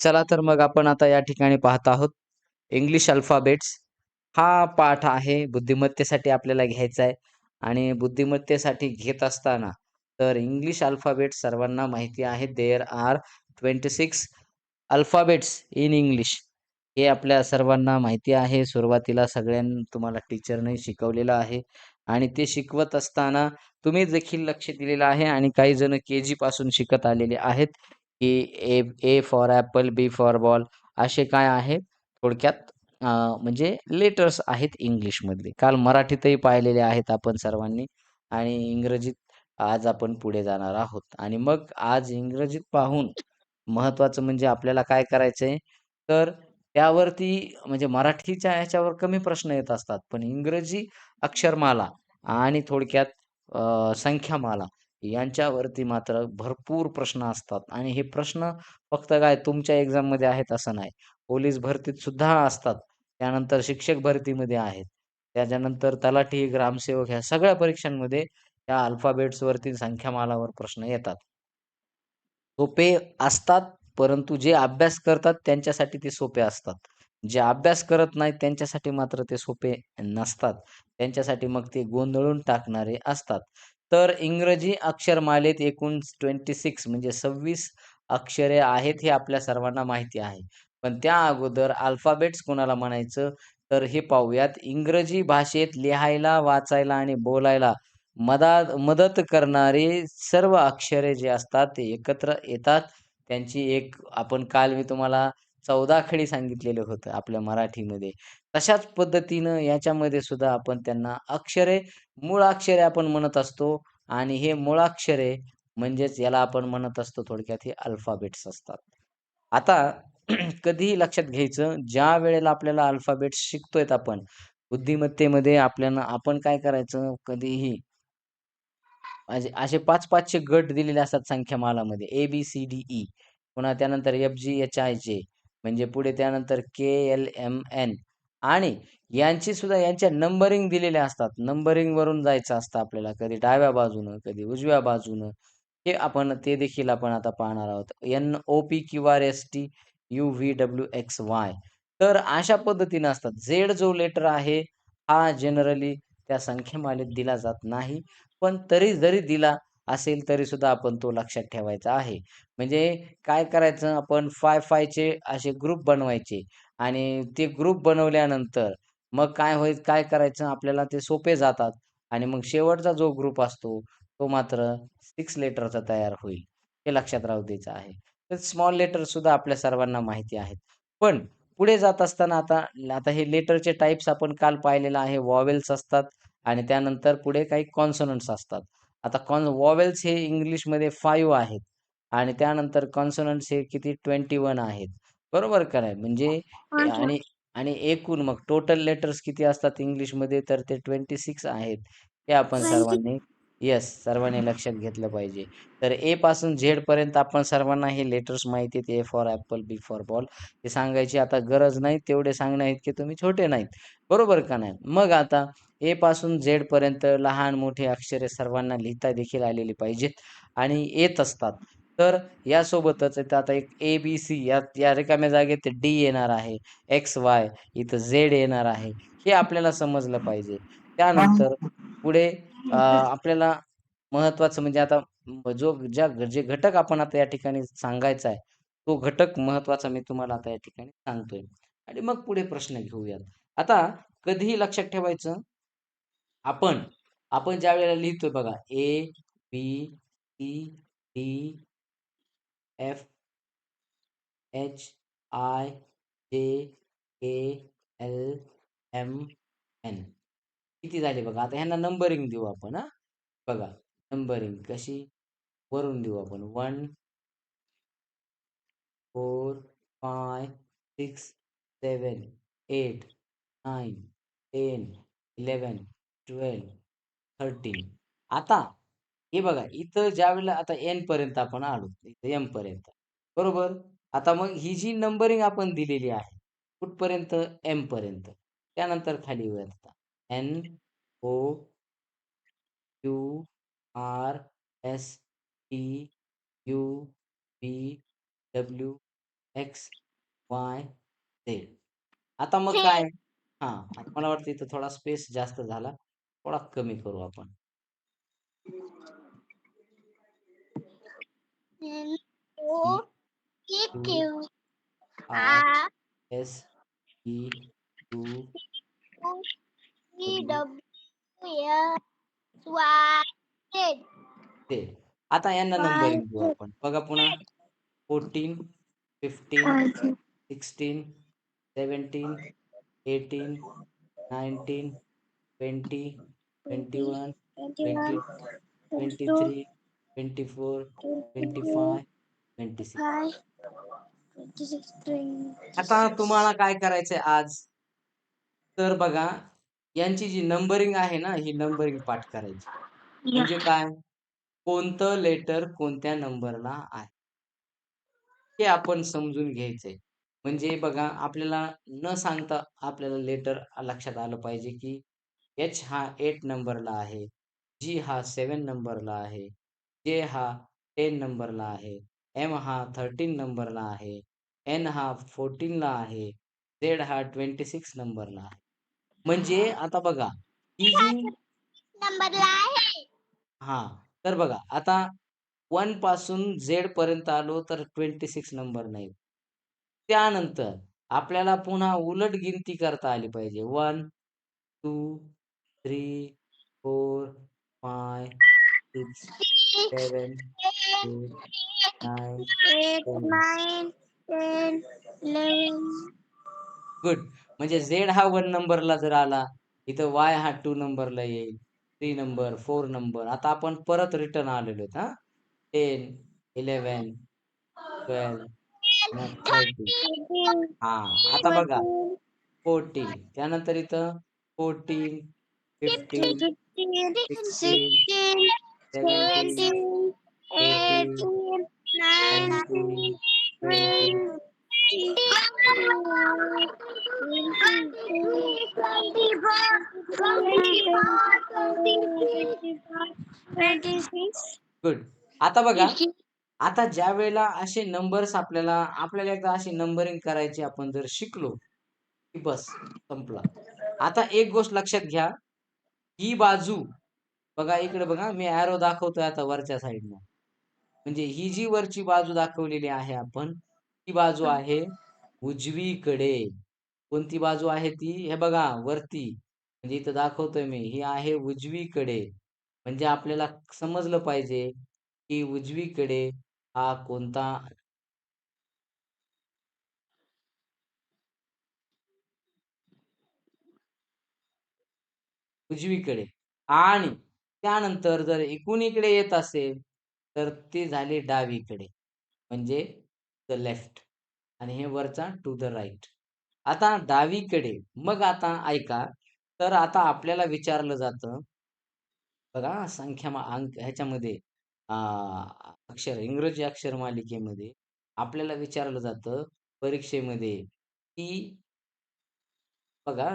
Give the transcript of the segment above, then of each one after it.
चला तर मग आपण आता या ठिकाणी पाहत आहोत. इंग्लिश अल्फाबेट्स हा पाठ आहे. बुद्धिमत्तेसाठी आपल्याला घ्यायचा आहे. आणि बुद्धिमत्तेसाठी घेत असताना तर इंग्लिश अल्फाबेट सर्वांना माहिती आहे. There are twenty six alphabets in English हे आपल्या सर्वांना माहिती आहे. सुरुवातीला सगळ्यांना तुम्हाला टीचरने शिकवलेलं आहे. आणि ते शिकवत असताना तुम्ही देखील लक्ष दिलेलं आहे. आणि काही जण के जी पासून शिकत आलेले आहेत. की A A for apple B for ball असे काय म्हणजे आहेत थोडक्यात म्हणजे लेटर्स आहेत इंग्लिशमधले काल मराठीतही पाहिलेले आहेत आपण सर्वांनी आणि इंग्रजीत आज आपण पुढे जाणार आहोत. आणि मग आज इंग्रजीत पाहून महत्वाचं म्हणजे आपल्याला काय करायचं आहे तर त्यावरती म्हणजे मराठीच्या ह्याच्यावर कमी प्रश्न येत असतात. पण इंग्रजी अक्षरमाला आणि थोडक्यात संख्यामाला यांच्यावरती मात्र भरपूर प्रश्न असतात. आणि हे प्रश्न फक्त काय तुमच्या एक्झाममध्ये आहेत असं नाही. पोलीस भरतीत सुद्धा असतात. त्यानंतर शिक्षक भरतीमध्ये आहेत. त्याच्यानंतर तलाठी ग्रामसेवक ह्या सगळ्या परीक्षांमध्ये या अल्फाबेट्सवरती संख्यामालावर प्रश्न येतात. सोपे असतात परंतु जे अभ्यास करतात त्यांच्यासाठी ते सोपे असतात. जे अभ्यास करत नाहीत त्यांच्यासाठी मात्र ते सोपे नसतात. त्यांच्यासाठी मग ते गोंधळून टाकणारे असतात. तर इंग्रजी अक्षरमालेत एकूण ट्वेंटी सिक्स म्हणजे सव्वीस अक्षरे आहेत हे आपल्या सर्वांना माहिती आहे. पण त्या अगोदर अल्फाबेट्स कोणाला म्हणायचं? तर हे पाहूयात. इंग्रजी भाषेत लिहायला वाचायला आणि बोलायला मदत मदत करणारे सर्व अक्षरे जे असतात ते एकत्र येतात. त्यांची एक आपण काल मी तुम्हाला चौदा खडी सांगितलेलं होतं आपल्या मराठीमध्ये. तशाच पद्धतीनं याच्यामध्ये सुद्धा आपण त्यांना अक्षरे मूळाक्षरे आपण म्हणत असतो आणि हे मूळाक्षरे म्हणजेच याला आपण म्हणत असतो थोडक्यात हे अल्फाबेट्स असतात. आता कधीही लक्षात घ्यायचं ज्या वेळेला आपल्याला अल्फाबेट्स शिकतोय आपण बुद्धिमत्तेमध्ये आपल्याला आपण काय करायचं कधीही असे पाच पाचशे गट दिलेले असतात संख्यामालामध्ये A B C D E e. पुन्हा त्यानंतर एफ जी एच आय जे म्हणजे पुढे त्यानंतर के एल एम एन आणि यांची सुद्धा यांच्या नंबरिंग दिलेल्या असतात. नंबरिंग वरून जायचं असतं आपल्याला. कधी डाव्या बाजूनं कधी उजव्या बाजूनं. हे आपण ते देखील आपण आता पाहणार आहोत. N O P Q R S T U V W X Y तर अशा पद्धतीने असतात. झेड जो लेटर आहे हा जनरली त्या संख्येमालेत दिला जात नाही. पण तरी जरी दिला असेल तरी सुद्धा आपण तो लक्षात ठेवायचा आहे. म्हणजे काय करायचं? आपण फाय फायचे असे ग्रुप बनवायचे आणि ते ग्रुप बनवल्यानंतर मग काय होईल? काय करायचं? आपल्याला ते सोपे जातात आणि मग शेवटचा जो ग्रुप असतो तो मात्र सिक्स लेटरचा तयार होईल. हे लक्षात राहू द्यायचं आहे. तर स्मॉल लेटर सुद्धा आपल्या सर्वांना माहिती आहेत. पण पुढे जात असताना आता आता हे लेटरचे टाईप्स आपण काल पाहिलेलं आहे. वॉवेल्स असतात आणि त्यानंतर पुढे काही कॉन्सोनंट्स असतात. आता कॉन वॉवेल्स हे इंग्लिशमध्ये फाईव्ह आहेत. आणि त्यानंतर कॉन्सोनंट्स हे किती? ट्वेंटी वन आहेत. बरोबर का नाही? म्हणजे आणि आणि एकूण मग टोटल लेटर्स किती असतात इंग्लिशमध्ये? तर ते ट्वेंटी सिक्स आहेत. हे आपण सर्वांनी येस सर्वांनी लक्षात घेतलं पाहिजे. तर ए पासून झेड पर्यंत आपण सर्वांना हे लेटर्स माहिती आहेत. A for apple B for ball. हे सांगायची आता गरज नाही. तेवढे सांगणे की तुम्ही छोटे नाहीत. बरोबर का नाही? मग आता ए पासून झेड पर्यंत लहान मोठे अक्षरे सर्वांना लिहिता देखील आलेली पाहिजेत आणि येत असतात. तर यासोबतच इथं आता एक ए बी सी या या रिकाम्या जागेत डी येणार आहे. एक्स वाय इथं झेड येणार आहे. हे आपल्याला समजलं पाहिजे. त्यानंतर पुढे आपल्याला महत्वाचं म्हणजे आता जो ज्या जे घटक आपण आता या ठिकाणी सांगायचा आहे तो घटक महत्त्वाचा मी तुम्हाला आता या ठिकाणी सांगतोय. आणि मग पुढे प्रश्न घेऊयात. आता कधीही लक्षात ठेवायचं आपण आपण ज्या वेळेला लिहितोय बघा A B C D F H I J K L M N किती झाले बघा? आता ह्यांना नंबरिंग देऊ आपण हा. बघा नंबरिंग कशी? वरून देऊ आपण. One four five six seven eight nine ten eleven twelve thirteen. आता हे बघा इथं ज्या वेळेला आता एन पर्यंत आपण आलो इथं एम पर्यंत. बरोबर? आता मग ही जी नंबरिंग आपण दिलेली आहे कुठपर्यंत? एम पर्यंत. त्यानंतर खाली वर N O Q R S T U B W X, Y, Z. आता मग काय? हां, आता मला वाटतं इथं थोडा स्पेस जास्त झाला. थोडा कमी करू आपण. N E, S, T. Z. आता यांना देऊ Z. आपण. बघा पुन्हा 14, 15, 16, 17, 18, 19, 20, 21, 22, 23, 24, 25, 26. Five, twenty-six, आता. तुम्हाला काय करायचंय आज? तर बघा, यांची जी नंबरिंग आहे ना, ही नंबरिंग पाठ करायची. म्हणजे काय? कोणतं लेटर कोणत्या नंबरला आहे. हे आपण समजून घ्यायचंय. म्हणजे बघा, आपल्याला न सांगता आपल्याला लेटर लक्षात आलं पाहिजे, की एच हा 8 नंबरला आहे, जी हा 7 नंबरला आहे, जे हा 10 नंबरला आहे, एम हा 13 नंबरला आहे, एन हा 14 ला आहे, झेड हा 26 नंबरला आहे. म्हणजे आता बघा, ही जी नंबरला आहे. हां, तर बघा आता 1 पासून झेड पर्यंत आलो तर 26 नंबर नाही. त्यानंतर आपल्याला पुन्हा उलट गिनती करता आली पाहिजे. 1, 2, 3, 4, 5, 6, 7, 8, 9, Eight, 10. nine, ten, eleven. Good. म्हणजे झेड हा 1 नंबरला जर आला, इथं वाय हा 2 नंबरला येईल. 3 नंबर, 4 नंबर. आता आपण परत रिटर्न आलेलो आहेत हां. 10, 11, 12 पुन्हा 13. Thirteen, हां, आता बघा 14 त्यानंतर इथं 14, 15, fifteen, 16, sixteen, 17, 18, 19, 20. गुड. आता बघा, आता ज्या वेळेला असे नंबर्स आपल्याला आपल्याला एकदा अशी नंबरिंग करायची आपण जर शिकलो, की बस संपला. आता एक गोष्ट लक्षात घ्या, ही बाजू बघा इकडे बघा मी एरो दाखवतोय आता वरच्या साइडनं. म्हणजे ही जी वरची बाजू दाखवलेली आहे आपण, ती बाजू आहे उजवीकडे. कोणती बाजू आहे ती? हे बघा वरती. म्हणजे इथं दाखवतोय मी, ही आहे उजवीकडे. म्हणजे आपल्याला समजलं पाहिजे, की उजवीकडे हा कोणता उजवीकडे. आणि त्यानंतर जर एकूण इकडे येत असेल, तर ती झाली डावीकडे. म्हणजे द लेफ्ट आणि हे वरचा टू द राईट आता डावीकडे. मग आता ऐका, तर आता आपल्याला विचारलं जातं बघा संख्या अंक ह्याच्यामध्ये अक्षर इंग्रजी अक्षर मालिकेमध्ये आपल्याला विचारलं जातं परीक्षेमध्ये, की बघा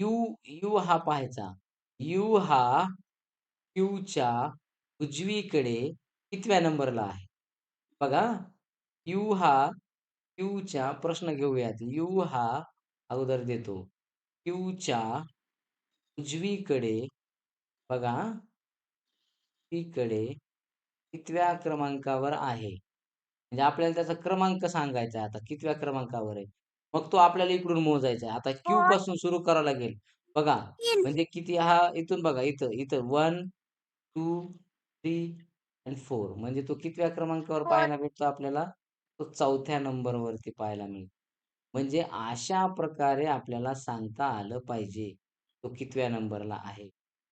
यू यू हा पाहायचा. यू हा क्यूच्या उजवीकडे कितव्या नंबरला आहे? बघा, यू हा क्यूच्या प्रश्न घेऊयात. यू हा अगोदर देतो. क्यूच्या उजवीकडे बघा, उजवीकडे कितव्या क्रमांकावर आहे? म्हणजे आपल्याला त्याचा क्रमांक सांगायचा आहे आता कितव्या क्रमांकावर आहे. मग तो आपल्याला इकडून मोजायचा आहे. आता क्यू पासून सुरू करावं लागेल. बघा, म्हणजे किती हा इथून बघा इथं, इथं 1, 2, 3 आणि 4 म्हणजे तो कितव्या क्रमांकावर पाहायला भेटतो आपल्याला? तो 4थ्या नंबरवरती पाहायला मिळतो. म्हणजे अशा प्रकारे आपल्याला सांगता आलं पाहिजे, तो कितव्या नंबरला आहे.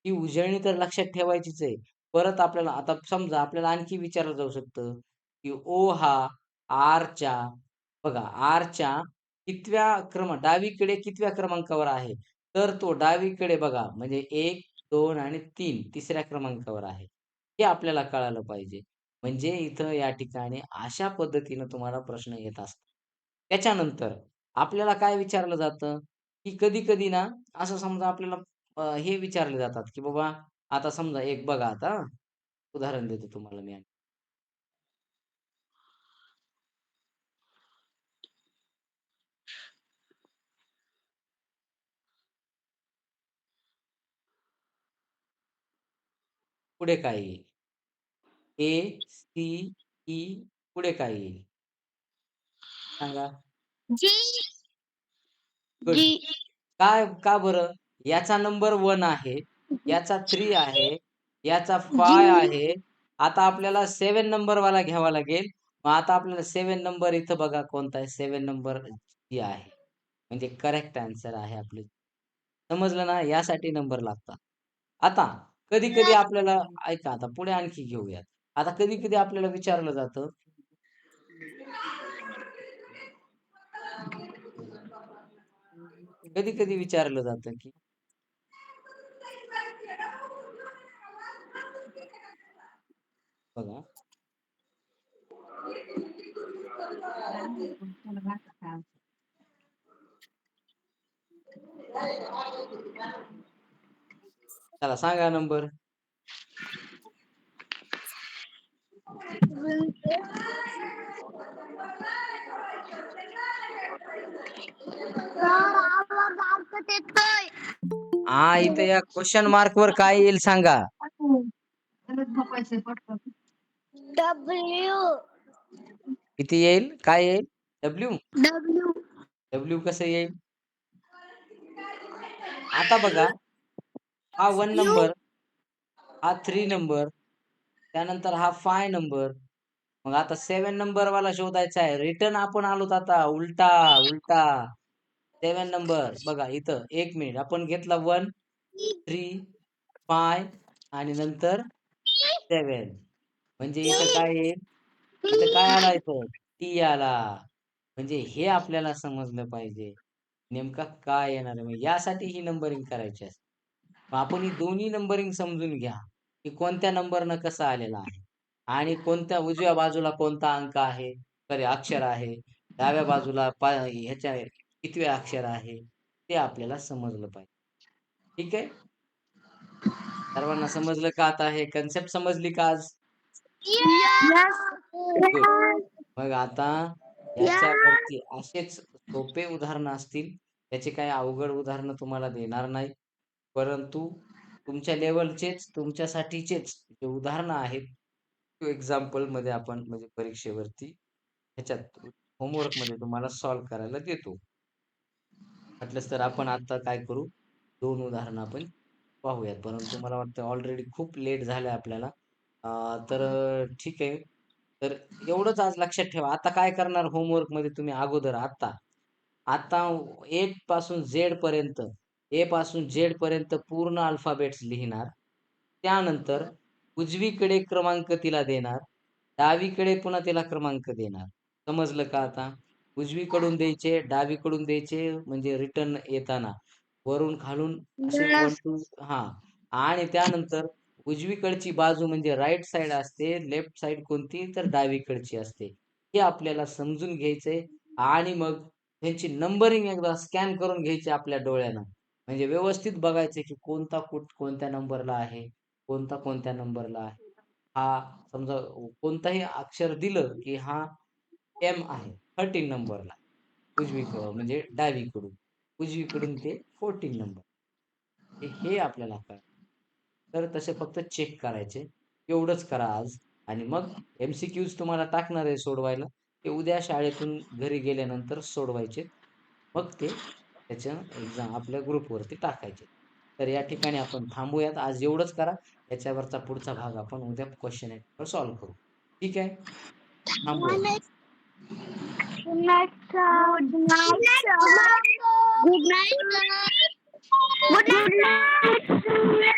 ही उजळणी तर लक्षात ठेवायचीच आहे. परत आपल्याला आता समजा आपल्याला आणखी विचारलं जाऊ शकतं, की ओ हा आरच्या बघा आरच्या कितव्या क्रम डावीकडे कितव्या क्रमांकावर आहे? तर तो डावीकडे बघा म्हणजे 1, 2 आणि तीन तिसऱ्या क्रमांकावर आहे. हे आपल्याला कळालं पाहिजे. म्हणजे इथं या ठिकाणी अशा पद्धतीनं तुम्हाला प्रश्न येत असतो त्याच्यानंतर आपल्याला काय विचारलं जातं, की कधी-कधी ना असं समजा आपल्याला हे विचारले जातात, की बाबा आता समजा एक बघा आता उदाहरण देतो तुम्हाला मी. पुढे काय येईल? ए, सी, ई पुढे काय येईल? सांगा. जी गुड. जी काय का बरं? याचा नंबर 1 आहे, याचा 3 आहे, याचा 5 आहे. आता आपल्याला 7 नंबरवाला घ्यावा लागेल. मग आता आपल्याला 7 नंबर इथं बघा कोणता आहे? 7 नंबर जी आहे. म्हणजे करेक्ट आन्सर आहे आपलं. समजलं ना? यासाठी नंबर लागतात. आता कधी-कधी आपल्याला ऐका आता पुढे आणखी घेऊयात. आता कधी-कधी आपल्याला विचारलं जातं कधी-कधी विचारलं जातं, की बघा. चला सांगा नंबर. हाँ, इथे या क्वेशन मार्कवर काय येईल सांगा? डब्ल्यू किती येईल? काय येईल? डब्ल्यू? डब्ल्यू डब्ल्यू कसं येईल? आता बघा. हा 1 नंबर, हा 3 नंबर, त्यानंतर हा 5 नंबर. मग आता 7 नंबरवाला शोधायचा आहे. रिटर्न आपण आलोत आता उलटा, उलटा. 7 नंबर बघा इथं 1 मिनिट आपण घेतला 1, 3, 5 आणि नंतर 7. म्हणजे इथं काय येईल? इथं काय आला इथं? टी आला. म्हणजे हे आपल्याला समजलं पाहिजे. नेमका काय येणार आहे? यासाठी ही नंबरिंग करायची असते. मग आपण ही दोन्ही नंबरिंग समजून घ्या, की कोणत्या नंबरनं कसं आलेलं आहे आणि कोणत्या उजव्या बाजूला कोणता अंक आहे, सॉरी अक्षर आहे. डाव्या बाजूला ह्याच्या कितवे अक्षर आहे, ते आपल्याला समजलं पाहिजे. ठीक आहे? सर्वांना समजलं का आता हे कन्सेप्ट समजली का आज? मग आता याच्यावरती असेच सोपे उदाहरणं असतील. त्याचे काही अवघड उदाहरणं तुम्हाला देणार नाही. परंतु तुमच्या लेवलचेच तुमच्यासाठीचेच जे उदाहरणं आहेत, ते एक्झाम्पलमध्ये आपण म्हणजे परीक्षेवरती ह्याच्यात होमवर्कमध्ये तुम्हाला सॉल्व्ह करायला देतो. म्हटलंच तर आपण आता काय करू, दोन उदाहरणं आपण पाहूयात. परंतु मला वाटतं ऑलरेडी खूप लेट झालं आपल्याला. तर ठीक आहे. तर एवढंच आज लक्षात ठेवा. आता काय करणार होमवर्कमध्ये तुम्ही अगोदर आता आता एटपासून झेड पर्यंत, ए पासून झेड पर्यंत पूर्ण अल्फाबेट्स लिहिणार. त्यानंतर उजवीकडे क्रमांक तिला देणार. डावीकडे पुन्हा तिला क्रमांक देणार. समजलं का आता? उजवीकडून द्यायचे, डावीकडून द्यायचे म्हणजे रिटर्न येताना. वरून खालून असे 1, 2 हां. आणि त्यानंतर उजवीकडची बाजू म्हणजे राइट साइड असते, लेफ्ट साइड कोणती तर डावीकडची असते. हे आपल्याला समजून घ्यायचंय आणि मग त्यांची नंबरिंग एकदा स्कॅन करून घ्यायची आपल्या डोळ्यानं. म्हणजे व्यवस्थित बघायचं की कोणता कुठ कोणत्या नंबरला आहे, कोणता कोणत्या नंबरला आहे. हा समजा कोणताही अक्षर दिलं, की हा एम आहे 13 नंबरला. उजवीकडं म्हणजे डावीकडून. उजवीकडून ते 14 नंबर. हे आपल्याला कळालं. तर तसे फक्त चेक करायचे. एवढंच करा आज आणि मग एम-सी-क्यूज तुम्हाला टाकणार आहे सोडवायला. ते उद्या शाळेतून घरी गेल्यानंतर सोडवायचे. मग ते त्याच्या एक्झाम आपल्या ग्रुपवरती टाकायचे. तर या ठिकाणी आपण थांबूयात. आज एवढंच करा. याच्यावरचा पुढचा भाग आपण उद्या क्वेश्चन पेपर सॉल्व्ह करू. ठीक आहे? थांबूया. Good night, sir. Good night, sir. Good night, sir. Good night, sir.